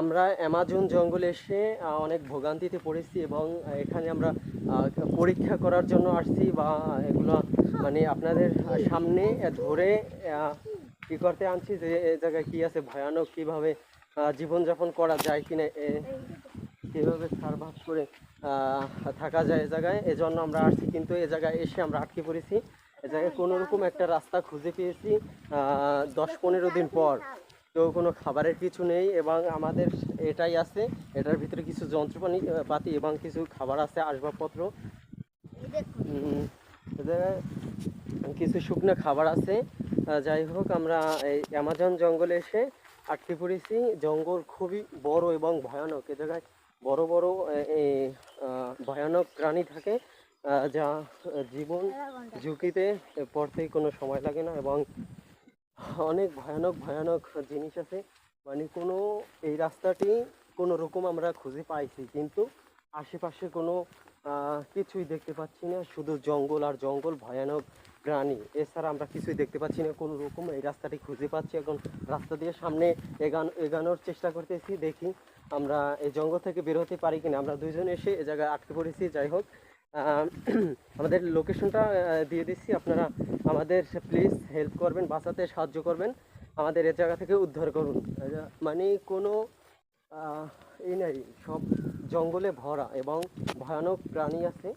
আমরা অ্যামাজন জঙ্গলে এসে অনেক ভোগান্তিতে পড়েছি এবং এখানে আমরা পরীক্ষা করার জন্য আসছি বা এগুলো মানে আপনাদের সামনে ধরে কি করতে আনছি যে এই জায়গায় কি আছে, ভয়ানক কীভাবে জীবনযাপন করা যায় কিনা কীভাবে সার্ভাইভ করে থাকা যায় এ জায়গায়, এজন্য আমরা আসছি। কিন্তু এ জায়গায় এসে আমরা আটকে পড়েছি। এ জায়গায় কোনো রকম একটা রাস্তা খুঁজে পেয়েছি দশ পনেরো দিন পর। তো কোনো খাবারের কিছু নেই এবং আমাদের এটাই আছে। এটার ভিতরে কিছু যন্ত্রপাতি পাতি এবং কিছু খাবার আছে, আসবাবপত্র। কিছু শুকনো খাবার আছে। যাই হোক, আমরা এই অ্যামাজন জঙ্গলে এসে আটকে পড়েছি। জঙ্গল খুবই বড় এবং ভয়ানক। এ জায়গায় বড় বড় ভয়ানক প্রাণী থাকে যা জীবন ঝুঁকিতে পড়তে কোনো সময় লাগে না এবং অনেক ভয়ানক ভয়ানক জিনিস আছে। মানে কোনো, এই রাস্তাটি কোনো রকম আমরা খুঁজে পাইছি, কিন্তু আশেপাশে কোনো কিছুই দেখতে পাচ্ছি না। শুধু জঙ্গল আর জঙ্গল, ভয়ানক প্রাণী। এছাড়া আমরা কিছুই দেখতে পাচ্ছি না। কোনো রকম এই রাস্তাটি খুঁজে পাচ্ছি। এখন রাস্তা দিয়ে সামনে এগান, এগানোর চেষ্টা করতেছি। দেখি আমরা এই জঙ্গল থেকে বের হতে পারি কিনা। আমরা দুইজন এসে এ জায়গায় আটকে পড়েছি। যাই হোক আমাদের লোকেশনটা দিয়ে দিচ্ছি। আপনারা আমাদের প্লিজ হেল্প করবেন, বাঁচাতে সাহায্য করবেন। আমাদের এ জায়গা থেকে উদ্ধার করুন। মানে কোনো এই নাই, সব জঙ্গলে ভরা এবং ভয়ানক প্রাণী আছে।